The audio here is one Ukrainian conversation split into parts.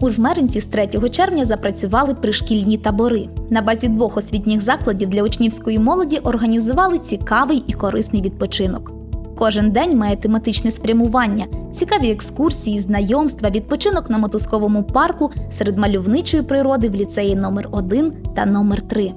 У Жмеринці з 3 червня запрацювали пришкільні табори. На базі двох освітніх закладів для учнівської молоді організували цікавий і корисний відпочинок. Кожен день має тематичне спрямування, цікаві екскурсії, знайомства, відпочинок на мотузковому парку серед мальовничої природи в ліцеї номер 1 та номер 3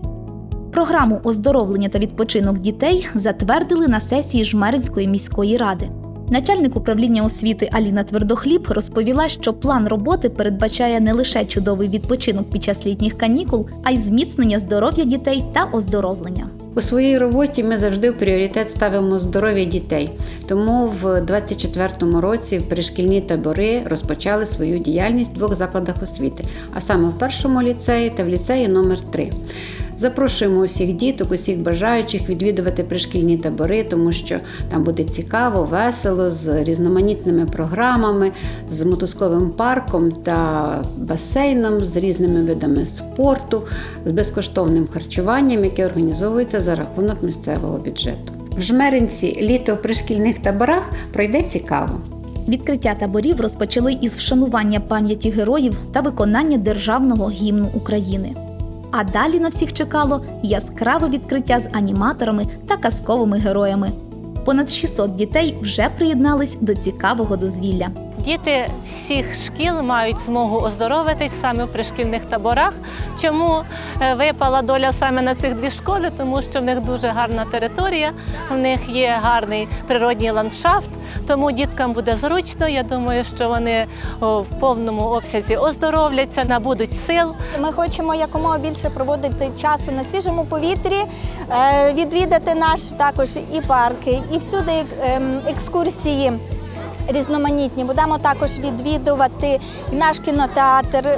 Програму оздоровлення та відпочинок дітей затвердили на сесії Жмеринської міської ради. Начальник управління освіти Аліна Твердохліб розповіла, що план роботи передбачає не лише чудовий відпочинок під час літніх канікул, а й зміцнення здоров'я дітей та оздоровлення. У своїй роботі ми завжди в пріоритет ставимо здоров'я дітей. Тому в 2024 році пришкільні табори розпочали свою діяльність в двох закладах освіти, а саме в першому ліцеї та в ліцеї номер 3 Запрошуємо усіх діток, усіх бажаючих відвідувати пришкільні табори, тому що там буде цікаво, весело, з різноманітними програмами, з мотузковим парком та басейном, з різними видами спорту, з безкоштовним харчуванням, яке організовується за рахунок місцевого бюджету. В Жмеринці літо в пришкільних таборах пройде цікаво. Відкриття таборів розпочали із вшанування пам'яті героїв та виконання державного гімну України. А далі на всіх чекало яскраве відкриття з аніматорами та казковими героями. Понад 600 дітей вже приєднались до цікавого дозвілля. Діти всіх шкіл мають змогу оздоровитись саме в пришкільних таборах. Чому е, випала доля саме на цих дві школи? Тому що в них дуже гарна територія, в них є гарний природній ландшафт, тому діткам буде зручно. Я думаю, що вони в повному обсязі оздоровляться, набудуть сил. Ми хочемо якомога більше проводити часу на свіжому повітрі, е, відвідати наш також і парки, і всюди ем, екскурсії. Різноманітні. Будемо також відвідувати наш кінотеатр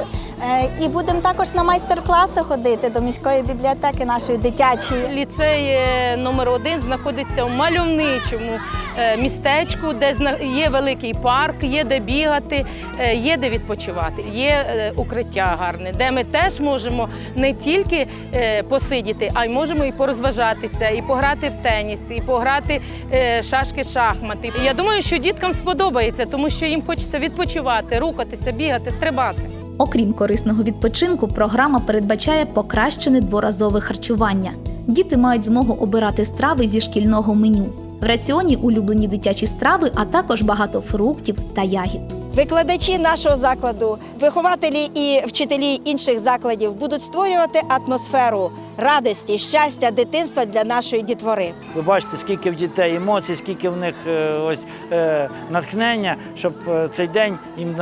і будемо також на майстер-класи ходити до міської бібліотеки нашої дитячої. Ліцей е, номер один знаходиться в мальовничому е, містечку, де є великий парк, є де бігати, е, є де відпочивати, є е, укриття гарне, де ми теж можемо не тільки е, посидіти, а й можемо і порозважатися, і пограти в теніс, і пограти е, шашки-шахмати. Я думаю, що діткам сподобається, тому що їм хочеться відпочивати, рухатися, бігати, стрибати. Окрім корисного відпочинку, програма передбачає покращене дворазове харчування. Діти мають змогу обирати страви зі шкільного меню. В раціоні улюблені дитячі страви, а також багато фруктів та ягід. Викладачі нашого закладу, вихователі і вчителі інших закладів будуть створювати атмосферу радості, щастя, дитинства для нашої дітвори. Ви бачите, скільки в дітей емоцій, скільки в них е, ось е, натхнення, щоб е, цей день їм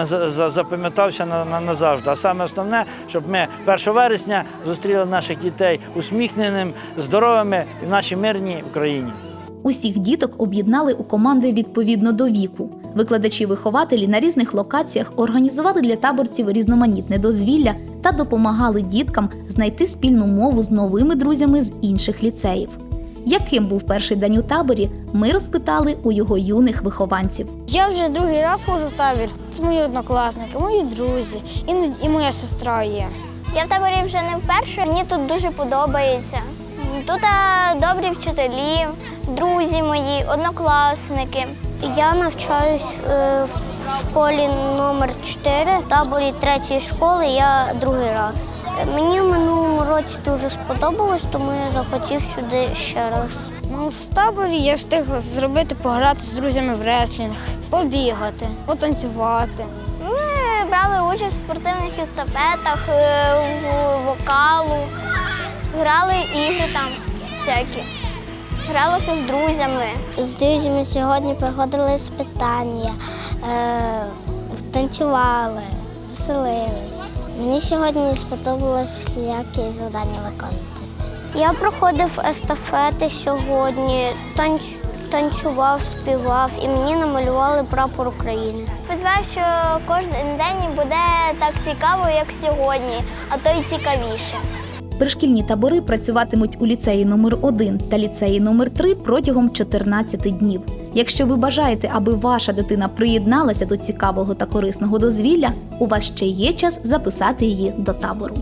запам'ятався на, на, назавжди. А саме основне, щоб ми 1 вересня зустріли наших дітей усміхненим, здоровими в нашій мирній Україні. Усіх діток об'єднали у команди відповідно до віку. Викладачі-вихователі на різних локаціях організували для таборців різноманітне дозвілля та допомагали діткам знайти спільну мову з новими друзями з інших ліцеїв. Яким був перший день у таборі, ми розпитали у його юних вихованців. Я вже другий раз ходжу в табір. Тут мої однокласники, мої друзі, іноді і моя сестра є. Я в таборі вже не вперше. Мені тут дуже подобається. Тут добрі вчителі, друзі мої, однокласники. Я навчаюсь е, в школі номер 4, в таборі третьої школи. Я другий раз. Мені в минулому році дуже сподобалось, тому я захотів сюди ще раз. Ну, в таборі я встиг зробити пограти з друзями в реслінг, побігати, потанцювати. Ми брали участь в спортивних естафетах, е, в вокалу, грали ігри там всякі. Гралися з друзями. З друзями сьогодні проходили спитання, е, танцювали, веселились. Мені сьогодні сподобалось всілякі завдання виконувати. Я проходив естафети сьогодні, танць, танцював, співав і мені намалювали прапор України. Сподіваюся, що кожен день буде так цікаво, як сьогодні, а то й цікавіше. Пришкільні табори працюватимуть у ліцеї номер 1 та ліцеї номер 3 протягом 14 днів. Якщо ви бажаєте, аби ваша дитина приєдналася до цікавого та корисного дозвілля, у вас ще є час записати її до табору.